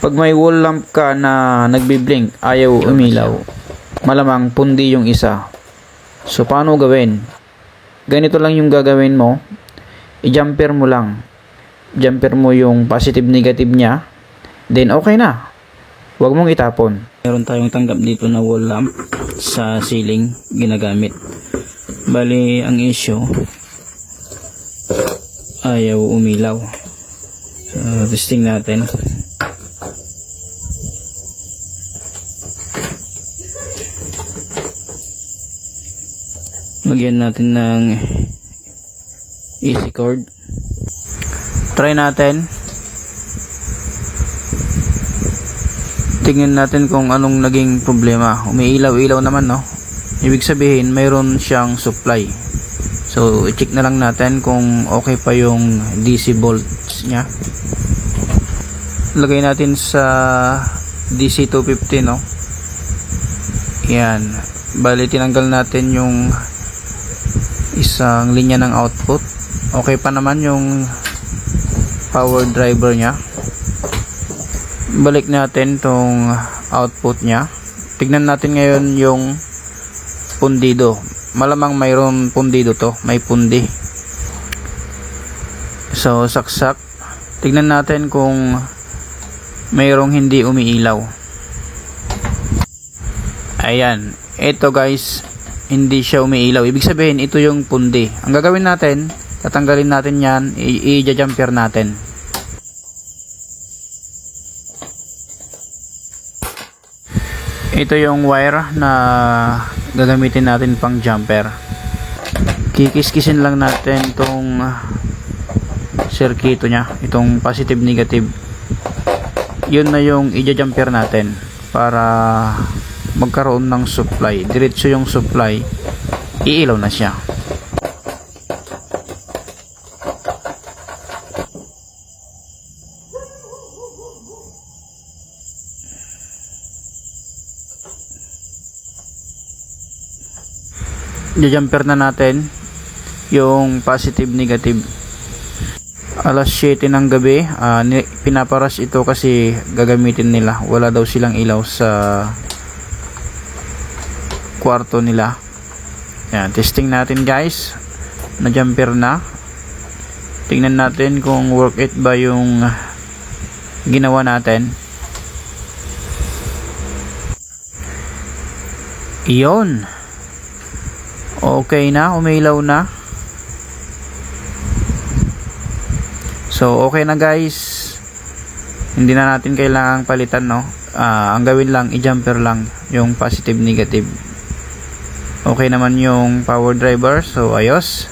Pag may wall lamp ka na nagbi-blink, ayaw umilaw, malamang pundi yung isa. So, paano gawin? Ganito lang yung gagawin mo. I-jumper mo lang. Jumper mo yung positive-negative niya. Then, okay na. Huwag mong itapon. Meron tayong tanggap dito na wall lamp sa ceiling ginagamit. Bali, ang issue, ayaw umilaw. So, testing natin. Lagyan natin ng easy cord. Try natin. Tingnan natin kung anong naging problema. Umiilaw-ilaw naman, no? Ibig sabihin, mayroon siyang supply. So, i-check na lang natin kung okay pa yung DC volts niya. Lagay natin sa DC 250, no? Yan. Bali, tinanggal natin yung isang linya ng output. Okay pa naman yung power driver niya. Balik natin tong output niya. Tignan natin ngayon yung pundido. Malamang mayroon pundido to. May pundi. So, saksak. Tignan natin kung mayroong hindi umiilaw. Ayan. Ito guys, hindi siya umiilaw. Ibig sabihin, ito yung pundi. Ang gagawin natin, tatanggalin natin yan, i-jumper natin. Ito yung wire na gagamitin natin pang jumper. Kikiskisin lang natin itong circuito niya, itong positive negative. Yun na yung i-jumper natin para magkaroon ng supply. Diretso yung supply, iilaw na siya. jumper na natin yung positive negative alas 7 ng gabi ni- pinaparas ito kasi gagamitin nila wala daw silang ilaw sa kwarto nila yan testing natin guys na jumper na tingnan natin kung work it ba yung ginawa natin iyon Okay na, umilaw na. So, okay na guys. Hindi na natin kailangang palitan, no? Ah, ang gawin lang, i-jumper lang yung positive negative. Okay naman yung power driver, so ayos.